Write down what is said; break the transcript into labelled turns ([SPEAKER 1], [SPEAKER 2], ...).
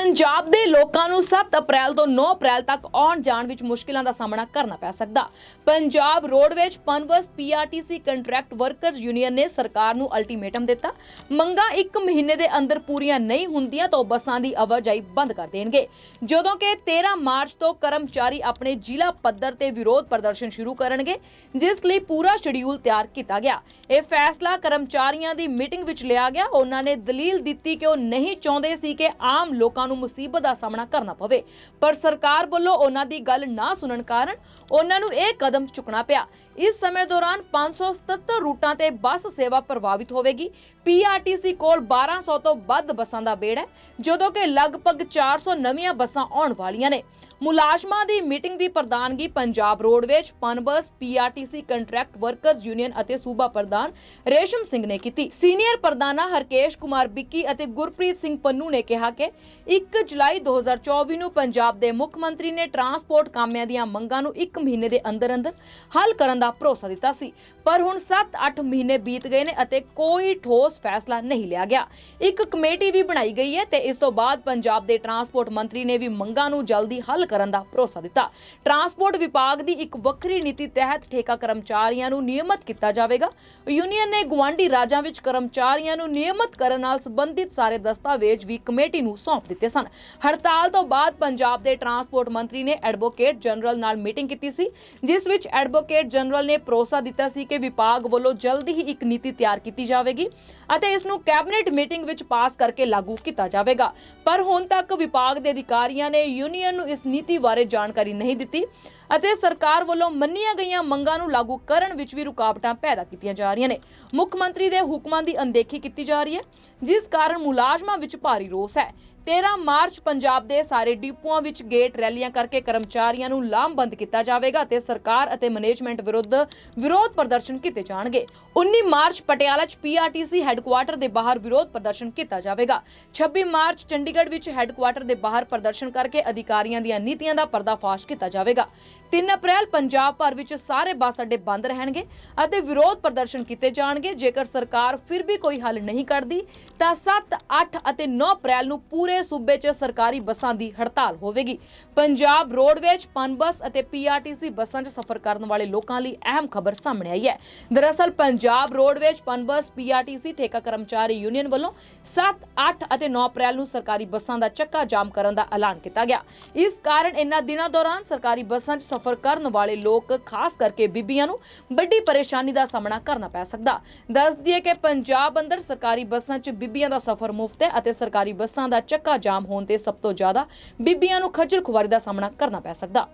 [SPEAKER 1] ਪੰਜਾਬ ਦੇ ਲੋਕਾਂ ਨੂੰ 7 ਅਪ੍ਰੈਲ ਤੋਂ 9 ਅਪ੍ਰੈਲ ਤੱਕ ਆਉਣ ਜਾਣ ਵਿੱਚ ਮੁਸ਼ਕਿਲਾਂ ਦਾ ਸਾਹਮਣਾ ਕਰਨਾ ਪੈ ਸਕਦਾ। Punjab roadways PUNBUS PRTC contract workers union ਨੇ ਸਰਕਾਰ ਨੂੰ ਅਲਟੀਮੇਟਮ ਦਿੱਤਾ। ਮੰਗਾਂ 1 ਮਹੀਨੇ ਦੇ ਅੰਦਰ ਪੂਰੀਆਂ ਨਹੀਂ ਹੁੰਦੀਆਂ ਤਾਂ ਬੱਸਾਂ ਦੀ ਆਵਾਜਾਈ ਬੰਦ ਕਰ ਦੇਣਗੇ। ਜਦੋਂ ਕਿ 13 ਮਾਰਚ ਤੋਂ ਕਰਮਚਾਰੀ ਆਪਣੇ ਜ਼ਿਲ੍ਹਾ ਪੱਧਰ ਤੇ ਵਿਰੋਧ ਪ੍ਰਦਰਸ਼ਨ ਸ਼ੁਰੂ ਕਰਨਗੇ, ਜਿਸ ਲਈ ਪੂਰਾ ਸ਼ਡਿਊਲ ਤਿਆਰ ਕੀਤਾ ਗਿਆ। ਇਹ ਫੈਸਲਾ ਕਰਮਚਾਰੀਆਂ ਦੀ ਮੀਟਿੰਗ ਵਿੱਚ ਲਿਆ ਗਿਆ। ਉਹਨਾਂ ਨੇ ਦਲੀਲ ਦਿੱਤੀ ਕਿ ਉਹ ਨਹੀਂ ਚਾਹੁੰਦੇ ਸੀ ਕਿ ਆਮ ਲੋਕਾਂ ਨੂੰ ਮੁਸੀਬਤ ਦਾ ਸਾਹਮਣਾ ਕਰਨਾ ਪਵੇ। ਪਰ ਸਰਕਾਰ ਵੱਲੋਂ ਉਹਨਾਂ ਦੀ ਗੱਲ ਨਾ ਸੁਣਨ ਕਾਰਨ ਉਹਨਾਂ ਨੂੰ ਇਹ ਕਦਮ ਚੁੱਕਣਾ ਪਿਆ। ਇਸ ਸਮੇਂ ਦੌਰਾਨ 577 ਰੂਟਾਂ ਤੇ ਬੱਸ ਸੇਵਾ ਪ੍ਰਭਾਵਿਤ ਹੋਵੇਗੀ। ਪੀਆਰਟੀਸੀ ਕੋਲ 1200 ਤੋਂ ਵੱਧ ਬੱਸਾਂ ਦਾ ਬੇੜ ਹੈ, ਜਦੋਂ ਕਿ ਲਗਭਗ 400 ਨਵੀਆਂ ਬੱਸਾਂ ਆਉਣ ਵਾਲੀਆਂ ਨੇ। ਮੁਲਾਜ਼ਮਾਂ ਦੀ ਮੀਟਿੰਗ ਦੀ ਪ੍ਰਧਾਨਗੀ Punjab roadways, Punbus, PRTC, contract workers union ਅਤੇ ਸੂਬਾ ਪ੍ਰਧਾਨ ਰੇਸ਼ਮ ਸਿੰਘ ਨੇ ਕੀਤੀ। ਸੀਨੀਅਰ ਪ੍ਰਧਾਨਾ ਹਰਕੇਸ਼ ਕੁਮਾਰ ਬਿੱਕੀ ਅਤੇ ਗੁਰਪ੍ਰੀਤ ਸਿੰਘ ਪੰਨੂ ਨੇ ਕਿਹਾ ਕਿ 1 ਜੁਲਾਈ 2024 ਨੂੰ ਪੰਜਾਬ ਦੇ ਮੁੱਖ ਮੰਤਰੀ ਨੇ ਟਰਾਂਸਪੋਰਟ ਕਾਮਿਆਂ ਦੀਆਂ ਮੰਗਾਂ ਨੂੰ 1 ਮਹੀਨੇ ਦੇ ਅੰਦਰ ਅੰਦਰ ਹੱਲ ਕਰਨ ਦਾ ਭਰੋਸਾ ਦਿੱਤਾ ਸੀ। ਪਰ ਹੁਣ 7-8 ਮਹੀਨੇ ਬੀਤ ਗਏ ਨੇ ਅਤੇ ਕੋਈ ਠੋਸ ਫੈਸਲਾ ਨਹੀਂ ਲਿਆ ਗਿਆ। ਇੱਕ ਕਮੇਟੀ ਵੀ ਬਣਾਈ ਗਈ ਹੈ ਤੇ ਇਸ ਤੋਂ ਬਾਅਦ ਪੰਜਾਬ ਦੇ ਟਰਾਂਸਪੋਰਟ ਮੰਤਰੀ ਨੇ ਵੀ ਮੰਗਾਂ ਨੂੰ ਜਲਦੀ ਹੱਲ ਕਰਨ ਦਾ ਭਰੋਸਾ ਦਿੱਤਾ। ਟਰਾਂਸਪੋਰਟ ਵਿਭਾਗ ਦੀ ਇੱਕ ਵੱਖਰੀ ਨੀਤੀ ਤਹਿਤ ਠੇਕਾ ਕਰਮਚਾਰੀਆਂ ਨੂੰ ਨਿਯਮਤ ਕੀਤਾ ਜਾਵੇਗਾ। ਯੂਨੀਅਨ ਨੇ ਗੁਆਂਢੀ ਰਾਜਾਂ ਵਿੱਚ ਕਰਮਚਾਰੀਆਂ ਨੂੰ ਨਿਯਮਤ ਕਰਨ ਨਾਲ ਸੰਬੰਧਿਤ ਸਾਰੇ ਦਸਤਾਵੇਜ਼ ਵੀ ਕਮੇਟੀ ਨੂੰ ਸੌਂਪ ਦਿੱਤੇ ਸਨ। ਹੜਤਾਲ ਤੋਂ ਬਾਅਦ ਪੰਜਾਬ ਦੇ ਟਰਾਂਸਪੋਰਟ ਮੰਤਰੀ ਨੇ ਐਡਵੋਕੇਟ ਜਨਰਲ ਨਾਲ ਮੀਟਿੰਗ ਕੀਤੀ ਸੀ, ਜਿਸ ਵਿੱਚ ਐਡਵੋਕੇਟ ਜਨਰਲ ਨੇ ਭਰੋਸਾ ਦਿੱਤਾ ਸੀ ਕਿ ਵਿਭਾਗ ਵੱਲੋਂ ਜਲਦੀ ਹੀ ਇੱਕ ਨੀਤੀ ਤਿਆਰ ਕੀਤੀ ਜਾਵੇਗੀ ਅਤੇ ਇਸ ਨੂੰ ਕੈਬਨਿਟ ਮੀਟਿੰਗ ਵਿੱਚ ਪਾਸ ਕਰਕੇ ਲਾਗੂ ਕੀਤਾ ਜਾਵੇਗਾ। ਪਰ ਹੁਣ ਤੱਕ ਵਿਭਾਗ ਦੇ ਅਧਿਕਾਰੀਆਂ ਨੇ ਯੂਨੀਅਨ ਨੂੰ ਇਸ ਨੀਤੀ ਬਾਰੇ ਜਾਣਕਾਰੀ ਨਹੀਂ ਦਿੱਤੀ ਅਤੇ ਸਰਕਾਰ ਵੱਲੋਂ ਮੰਨੀਆਂ ਗਈਆਂ ਮੰਗਾਂ ਨੂੰ ਲਾਗੂ ਕਰਨ ਵਿੱਚ ਵੀ ਰੁਕਾਵਟਾਂ ਪੈਦਾ ਕੀਤੀਆਂ ਜਾ ਰਹੀਆਂ ਨੇ। ਮੁੱਖ ਮੰਤਰੀ ਦੇ ਹੁਕਮਾਂ ਦੀ ਅਣਦੇਖੀ ਕੀਤੀ ਜਾ ਰਹੀ ਹੈ, ਜਿਸ ਕਾਰਨ ਮੁਲਾਜ਼ਮਾਂ ਵਿੱਚ ਭਾਰੀ ਰੋਸ ਹੈ। 13 ਮਾਰਚ ਪੰਜਾਬ ਦੇ ਸਾਰੇ ਡਿਪੂਆਂ ਵਿੱਚ ਗੇਟ ਰੈਲੀਆਂ ਕਰਕੇ ਕਰਮਚਾਰੀਆਂ ਨੂੰ ਲਾਮਬੰਦ ਕੀਤਾ ਜਾਵੇਗਾ ਤੇ ਸਰਕਾਰ ਅਤੇ ਮੈਨੇਜਮੈਂਟ ਵਿਰੁੱਧ ਵਿਰੋਧ ਪ੍ਰਦਰਸ਼ਨ ਕੀਤੇ ਜਾਣਗੇ। 19 ਮਾਰਚ ਪਟਿਆਲਾ 'ਚ ਪੀਆਰਟੀਸੀ ਹੈੱਡਕੁਆਰਟਰ ਦੇ ਬਾਹਰ ਵਿਰੋਧ ਪ੍ਰਦਰਸ਼ਨ ਕੀਤਾ ਜਾਵੇਗਾ। 26 ਮਾਰਚ ਚੰਡੀਗੜ੍ਹ ਵਿੱਚ ਹੈੱਡਕੁਆਰਟਰ ਦੇ ਬਾਹਰ ਪ੍ਰਦਰਸ਼ਨ ਕਰਕੇ ਅਧਿਕਾਰੀਆਂ ਦੀਆਂ ਨੀਤੀਆਂ ਦਾ ਪਰਦਾਫਾਸ਼ ਕੀਤਾ ਜਾਵੇਗਾ। 3 ਅਪ੍ਰੈਲ ਪੰਜਾਬ ਭਰ ਵਿੱਚ ਸਾਰੇ ਬੱਸ ਅੱਡੇ ਬੰਦ ਰਹਿਣਗੇ ਅਤੇ ਵਿਰੋਧ ਪ੍ਰਦਰਸ਼ਨ ਕੀਤੇ ਜਾਣਗੇ। ਜੇਕਰ ਸਰਕਾਰ ਫਿਰ ਵੀ ਕੋਈ ਹੱਲ ਨਹੀਂ ਕਰਦੀ, ਤਾਂ 7 8 ਅਤੇ 9 ਅਪ੍ਰੈਲ ਨੂੰ ਪੂਰੇ ਸੂਬੇ 'ਚ ਸਰਕਾਰੀ ਬੱਸਾਂ ਦੀ ਹੜਤਾਲ ਹੋਵੇਗੀ। ਪੰਜਾਬ ਰੋਡਵੇਜ ਪਨਬਸ ਅਤੇ ਪੀਆਰਟੀਸੀ ਬੱਸਾਂ 'ਚ ਸਫ਼ਰ ਕਰਨ ਵਾਲੇ ਲੋਕਾਂ ਲਈ ਅਹਿਮ ਖਬਰ ਸਾਹਮਣੇ ਆਈ ਹੈ। ਦਰਅਸਲ, ਪੰਜਾਬ ਰੋਡਵੇਜ ਪਨਬਸ ਪੀਆਰਟੀਸੀ ਠੇਕਾ ਕਰਮਚਾਰੀ ਯੂਨੀਅਨ ਵੱਲੋਂ 7 8 ਅਤੇ 9 ਅਪ੍ਰੈਲ ਨੂੰ ਸਰਕਾਰੀ ਬੱਸਾਂ ਦਾ ਚੱਕਾ ਜਾਮ ਕਰਨ ਦਾ ਐਲਾਨ ਕੀਤਾ ਗਿਆ। ਇਸ ਕਾਰਨ ਇਨ੍ਹਾਂ ਦਿਨਾਂ ਦੌਰਾਨ ਸਰਕਾਰੀ ਬੱਸਾਂ 'ਚ ਸਫ਼ਰ ਕਰਨ ਵਾਲੇ ਲੋਕ, ਖਾਸ ਕਰਕੇ ਬੀਬੀਆਂ ਨੂੰ ਵੱਡੀ ਪਰੇਸ਼ਾਨੀ ਦਾ ਸਾਹਮਣਾ ਕਰਨਾ ਪੈ ਸਕਦਾ। ਦੱਸ ਦਈਏ ਕਿ ਪੰਜਾਬ ਅੰਦਰ ਸਰਕਾਰੀ ਬੱਸਾਂ 'ਚ ਬੀਬੀਆਂ ਦਾ ਸਫ਼ਰ ਮੁਫਤ ਹੈ ਅਤੇ ਸਰਕਾਰੀ ਬੱਸਾਂ ਦਾ ਚੱਕਾ ਜਾਮ ਹੋਣ ਤੇ ਸਭ ਤੋਂ ਜ਼ਿਆਦਾ ਬੀਬੀਆਂ ਨੂੰ ਖੱਜਲ ਖੁਆਰੀ ਦਾ ਸਾਹਮਣਾ ਕਰਨਾ ਪੈ ਸਕਦਾ।